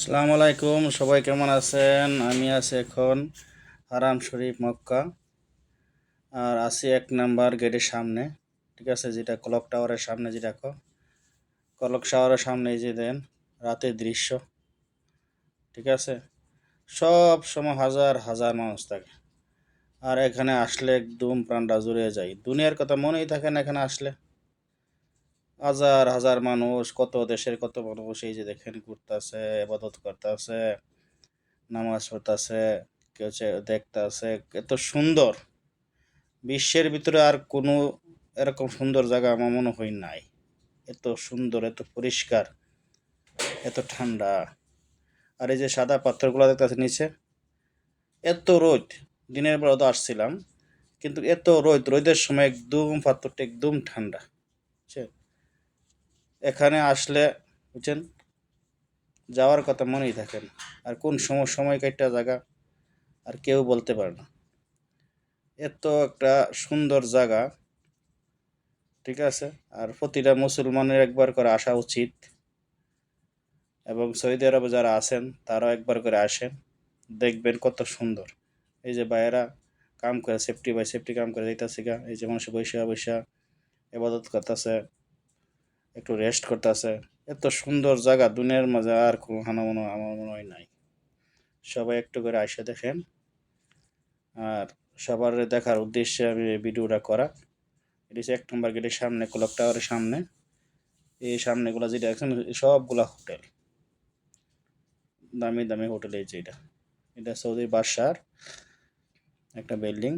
আসসালামু আলাইকুম, সবাই কেমন আছেন? আমি আছি এখন হারাম শরীফ মক্কা, আর আছি এক নাম্বার গেটের সামনে, ঠিক আছে? যেটা ক্লক টাওয়ারের সামনে যেটা ক্লক টাওয়ারের সামনে যে দেন, রাতের দৃশ্য, ঠিক আছে? সব সময় হাজার হাজার মানুষ থাকে, আর এখানে আসলে একদম প্রাণটা জুড়ে যায়। দুনিয়ার কথা মনেই থাকে না এখানে আসলে। হাজার হাজার মানুষ, কত দেশের কত মানুষ এই যে দেখেন ঘুরতেছে এবাদত করতেছে, নামাজ পড়তেছে কেউ দেখতেছে, এত সুন্দর। বিশ্বের ভিতরে আর কোনো এরকম সুন্দর জায়গা আমার মনে হয় নাই। এত সুন্দর, এত পরিষ্কার, এত ঠান্ডা। আর এই যে সাদা পাথরগুলো দেখতেছে নিচে, এত রোদ। দিনের বেলা তো আসছিলাম, কিন্তু এত রোদ, রোদের সময় একদম পাথরটা একদম ঠান্ডা। এখানে আসলে বুঝছেন, যাওয়ার কথা মনেই থাকে না। আর কোন সময় সময় কাটা জায়গা আর কেউ বলতে পারে না। এত একটা সুন্দর জায়গা, ঠিক আছে? আর প্রতিটা মুসলমানের একবার করে আসা উচিত। এবং সৌদি আরবে যারা আছেন, তারাও একবার করে আসেন। দেখবেন কত সুন্দর। এই যে বাইরা কাম করে সেফটি বাই সেফটি কাম করে যাইতেছে গা। এই যে মানুষ বৈশা বৈশা, এবাদত করতেছে। একটু রেস্ট করতেছে। এত সুন্দর জায়গা, দুনিয়ার মাঝে আর কোনো হানা মনে, আমার মনে হয় নাই। সবাই একটু করে আসে দেখেন। আর সবার দেখার উদ্দেশ্যে আমি ভিডিওটা করা। এটি এক নম্বর গেটের সামনে ক্লক টাওয়ারের সামনে। এই সামনেগুলো যেটা দেখছেন সবগুলা হোটেল দামি দামি হোটেল এই যে এটা। সৌদির বাদশার একটা বিল্ডিং